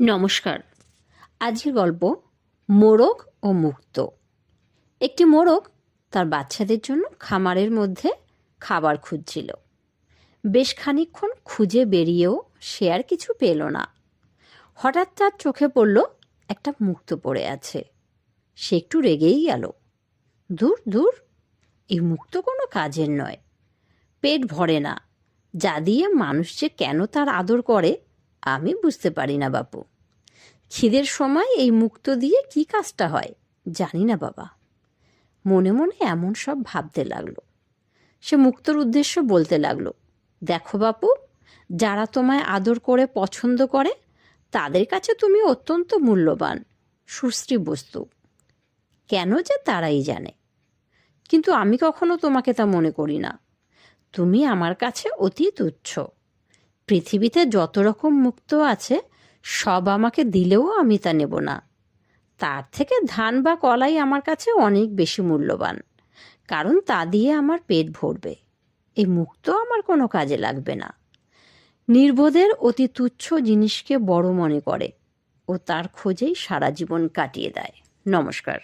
নমস্কার। আজকের গল্প, মোরগ ও মুক্ত। একটি মোরগ তার বাচ্চাদের জন্য খামারের মধ্যে খাবার খুঁজছিল। বেশ খানিকক্ষণ খুঁজে বেরিয়েও সে আর কিছু পেল না। হঠাৎ তার চোখে পড়ল একটা মুক্ত পড়ে আছে। সে একটু রেগেই গেল। দূর দূর, এই মুক্ত কোনো কাজের নয়। পেট ভরে না। যা দিয়ে মানুষ যে কেন তার আদর করে আমি বুঝতে পারি না বাপু। খিদের সময় এই মুক্ত দিয়ে কি কাজটা হয়, জানি না বাবা। মনে মনে এমন সব ভাবতে লাগল। সে মুক্তর উদ্দেশ্য বলতে লাগল, দেখো বাপু, যারা তোমায় আদর করে পছন্দ করে, তাদের কাছে তুমি অত্যন্ত মূল্যবান, সুশ্রী বস্তু। কেন যে তারাই জানে। কিন্তু আমি কখনো তোমাকে তা মনে করি না। তুমি আমার কাছে অতি তুচ্ছ পৃথিবীতে যত রকম মুক্ত আছে, সব আমাকে দিলেও আমি তা নেব না। তার থেকে ধান বা কলাই আমার কাছে অনেক বেশি মূল্যবান, কারণ তা দিয়ে আমার পেট ভরবে। এই মুক্ত আমার কোনো কাজে লাগবে না। নির্বোধের অতি তুচ্ছ জিনিসকে বড় মনে করে ও তার খোঁজেই সারা জীবন কাটিয়ে দেয়। নমস্কার।